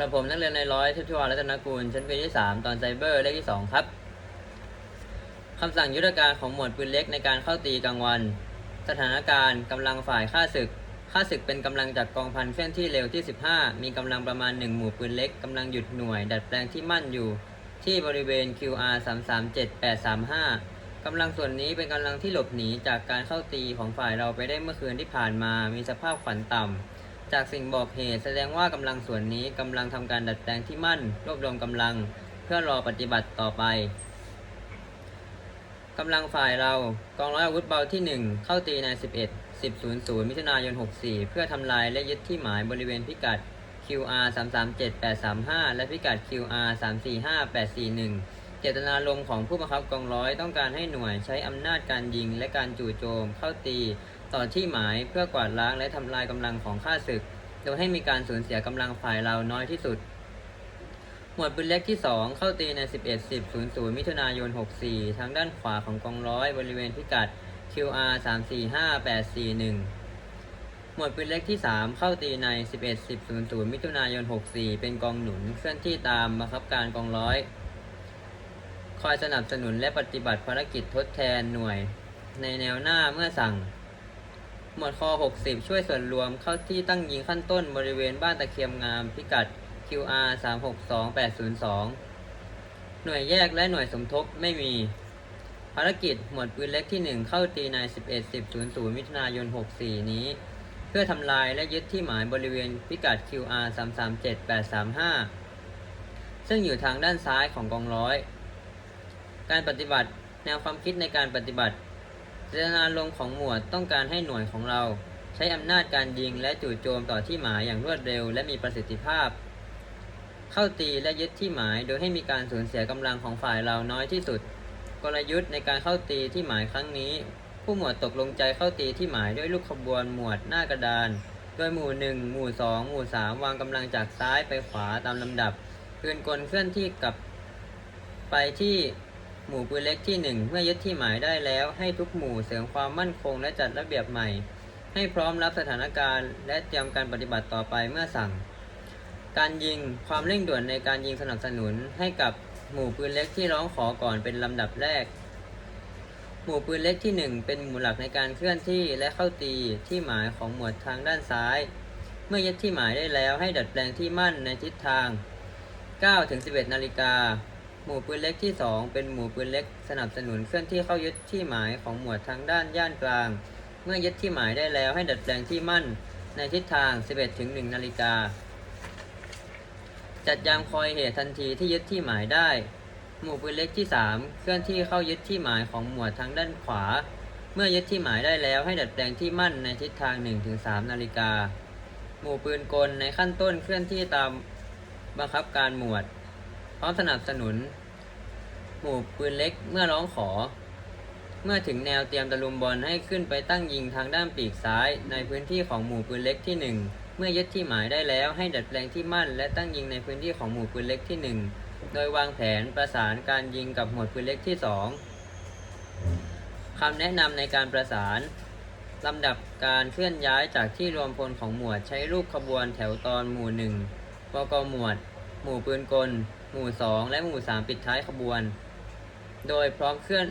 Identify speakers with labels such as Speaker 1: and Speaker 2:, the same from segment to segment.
Speaker 1: กับผมนักเรียนในร้อยทิพย์ทิวารัตนกูล ชั้นปีที่ 3 ตอนไซเบอร์เลขที่ 2 ครับคำสั่งยุทธการของหมวดปืนเล็กในการเข้าตีกลางวัน สถานการณ์กำลังฝ่ายฆ่าศึกฆ่าศึกเป็นกำลังจากกองพันเคลื่อนที่เร็วที่ 15 มีกำลังประมาณ 1 หมู่ปืนเล็กกำลังหยุดหน่วย ดัดแปลงที่มั่นอยู่ ที่บริเวณ QR 337835กำลังส่วนนี้เป็นกำลังที่หลบหนีจากการเข้าตีของฝ่ายเราไปได้เมื่อคืนที่ผ่านมา มีสภาพขวัญต่ำ จากสิ่งบอกเหตุแสดงว่ากำลังส่วนนี้กำลังทำการดัดแปลงที่มั่น รวบรวมกำลังเพื่อรอปฏิบัติต่อไปกำลังฝ่ายเรากองร้อยอาวุธเบาที่ 1 เข้าตีใน11 1000มิถุนายน 64 เพื่อทำลายและยึดที่หมายบริเวณพิกัด QR 337835 และพิกัด QR 345841 เจตนารมณ์ของผู้บังคับกองร้อยต้องการให้หน่วยใช้อำนาจการยิงและการจู่โจมเข้าตี ต่อที่หมายเพื่อกวาดล้างและทำลายกำลังของข้าศึก โดยให้มีการสูญเสียกำลังฝ่ายเราน้อยที่สุด หมวดปืนเล็กที่ 2 เข้าตีใน 11 10 00 มิถุนายน 64 ทางด้านขวาของกองร้อยบริเวณพิกัด QR 345841 หมวดปืนเล็กที่ 3 เข้าตีใน 11 10 00 มิถุนายน 64 เป็นกองหนุนเคลื่อนที่ตามบังคับการกองร้อย คอยสนับสนุนและปฏิบัติภารกิจทดแทนหน่วย ในแนวหน้าเมื่อสั่ง หมวดคอ 60 ช่วยส่วนรวมเข้าที่ตั้งยิงขั้นต้นบริเวณบ้านตะเคียมงาม พิกัด QR 362802 หน่วยแยกและหน่วยสมทบไม่มี ภารกิจหมวดปืนเล็กที่ 1 เข้าตีใน11 10 00 มิถุนายน 64 นี้ เพื่อทำลายและยึดที่หมายบริเวณพิกัด QR 337835 ซึ่งอยู่ทางด้านซ้ายของกองร้อย การปฏิบัติ แนวความคิดในการปฏิบัติ เจตนารมของหมวดต้องการให้หน่วยของเรา ใช้อำนาจการยิงและจู่โจมต่อที่หมายอย่างรวดเร็วและมีประสิทธิภาพ เข้าตีและยึดที่หมายโดยให้มีการสูญเสียกำลังของฝ่ายเราน้อยที่สุด กลยุทธ์ในการเข้าตีที่หมายครั้งนี้ ผู้หมวดตกลงใจเข้าตีที่หมายด้วยลูกขบวนหมวดหน้ากระดาน โดยหมู่ 1 หมู่ 2 หมู่ 3 วางกำลังจากซ้ายไปขวาตามลำดับปืนกลเคลื่อนที่กลับไปที่ หมู่ปืนเล็กที่ 1 เมื่อยึดที่หมายได้แล้ว ให้ทุกหมู่เสริมความมั่นคงและจัดระเบียบใหม่ ให้พร้อมรับสถานการณ์ และเตรียมการปฏิบัติต่อไปเมื่อสั่ง การยิงความเร่งด่วนในการยิงสนับสนุนให้กับหมู่ปืนเล็กที่ร้องขอก่อนเป็นลำดับแรก หมู่ปืนเล็กที่ 1 เป็นหมู่หลักในการเคลื่อนที่และเข้าตีที่หมายของหมวดทางด้านซ้าย เมื่อยึดที่หมายได้แล้วให้ดัดแปลงที่มั่นในทิศทาง9-11นาฬิกา หมู่ปืนเล็กที่ 2 เป็นหมู่ปืนเล็กสนับสนุนเคลื่อนที่เข้ายึดที่หมายของหมวดทางด้านย่านกลาง เมื่อยึดที่หมายได้แล้วให้ดัดแปลงที่มั่นในทิศทาง 11-1นาฬิกา จัดยามคอยเหตุทันทีที่ยึดที่หมายได้ หมู่ปืนเล็กที่ 3 เคลื่อนที่เข้ายึดที่หมายของหมวดทางด้านขวา เมื่อยึดที่หมายได้แล้วให้ดัดแปลงที่มั่นในทิศทาง 1-3 นาฬิกา หมู่ปืนกลในขั้นต้นเคลื่อนที่ตามบังคับการหมวด พร้อมสนับสนุน หมู่ปืนเล็กเมื่อร้องขอ เมื่อถึงแนวเตรียมตะลุมบอลให้ขึ้นไปตั้งยิงทางด้านปีกซ้าย ในพื้นที่ของหมู่ปืนเล็กที่ 1 เมื่อยึดที่หมายได้แล้วให้ดัดแปลงที่มั่น และตั้งยิงในพื้นที่ของหมู่ปืนเล็กที่ 1 โดยวางแผนประสานการยิงกับหมวดปืนเล็กที่ 2คำแนะนำในการประสานลำดับการเคลื่อนย้ายจากที่รวมพลของหมวดใช้รูปขบวนแถวตอนหมู่1ปกหมวด หมู่ปืนกล หมู่ 2 และหมู่ 3 ปิดท้ายขบวน โดยพร้อมเคลื่อน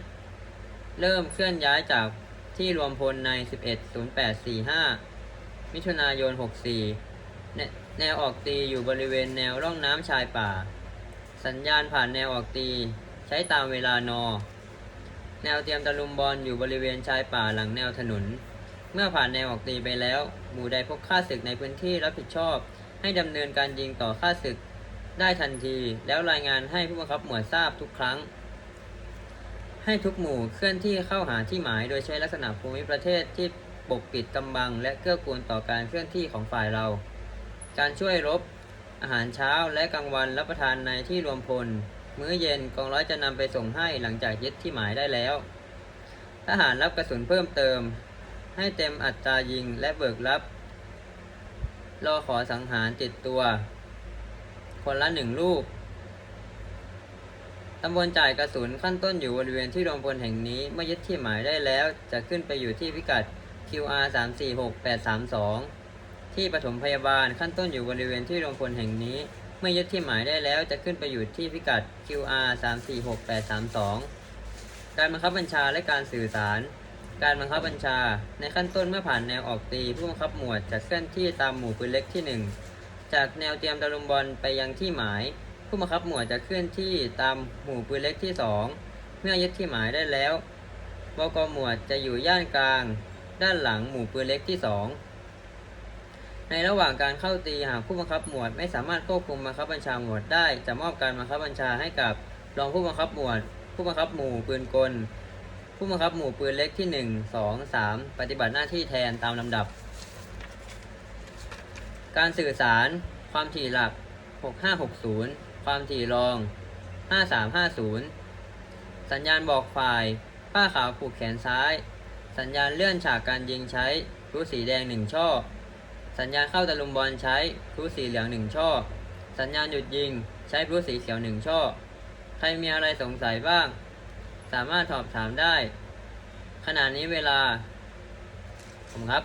Speaker 1: เริ่มเคลื่อนย้ายจากที่รวมพลใน 110845 มิถุนายน 64แนแนวออกตีอยู่บริเวณแนวร่องน้ำชายป่า สัญญาณผ่านแนวออกตีใช้ตามเวลานอ แนวเตรียมตะลุมบอลอยู่บริเวณชายป่าหลังแนวถนน เมื่อผ่านแนวออกตีไปแล้ว หมู่ใดพบข้าศึกในพื้นที่รับผิดชอบ ให้ดำเนินการยิงต่อข้าศึก ได้ทันที แล้วรายงานให้ผู้บังคับหมวดทราบทุกครั้ง ให้ทุกหมู่เคลื่อนที่เข้าหาที่หมาย โดยใช้ลักษณะภูมิประเทศที่ปกปิดกำบัง และเกื้อกูลต่อการเคลื่อนที่ของฝ่ายเรา การช่วยรบ อาหารเช้าและกลางวันรับประทานในที่รวมพล มื้อเย็นกองร้อยจะนำไปส่งให้หลังจากยึดที่หมายได้แล้ว ทหารรับกระสุนเพิ่มเติม ให้เต็มอัตรายิงและเบิกรับรอขอสังหารติดตัว คนละหนึ่งลูกตำบลจ่ายกระสุนขั้นต้นอยู่บริเวณที่รวมพลแห่งนี้เมื่อยึดที่หมายได้แล้ว จะขึ้นไปอยู่ที่พิกัด QR 346 832 ที่ปฐมพยาบาลขั้นต้นอยู่บริเวณที่รวมพลแห่งนี้ เมื่อยึดที่หมายได้แล้ว จะขึ้นไปอยู่ที่พิกัด QR 346832 การบังคับบัญชาและการสื่อสาร การบังคับบัญชา ในขั้นต้นเมื่อผ่านแนวออกตีผู้บังคับหมวดจะเคลื่อนที่ตามหมู่ปืนเล็กที่ 1 จากแนวเตรียมตะลุมบอลไปยังที่หมาย ผู้บังคับหมวดจะเคลื่อนที่ตามหมู่ปืนเล็กที่ 2 เมื่อยึดที่หมายได้แล้วบกหมวดจะอยู่ย่านกลาง ด้านหลังหมู่ปืนเล็กที่ 2 ในระหว่างการเข้าตีหากผู้บังคับหมวดไม่สามารถควบคุมบังคับบัญชาหมวดได้ จะมอบการบังคับบัญชาให้กับรองผู้บังคับหมวด ผู้บังคับหมู่ปืนกล ผู้บังคับหมู่ปืนเล็กที่ 1 2 3 ปฏิบัติหน้าที่แทนตามลำดับ การสื่อสาร ความถี่หลัก 6560 ความถี่รอง 5350 สัญญาณบอกฝ่าย ผ้าขาวผูกแขนซ้าย สัญญาณเลื่อนฉากการยิงใช้พลุสีแดง 1 ช่อ สัญญาณเข้าตะลุมบอลใช้พลุสีเหลือง 1 ช่อ สัญญาณหยุดยิงใช้พลุสีเขียว 1 ช่อ ใครมีอะไรสงสัยบ้าง สามารถสอบถามได้ ขณะนี้เวลา ผมครับ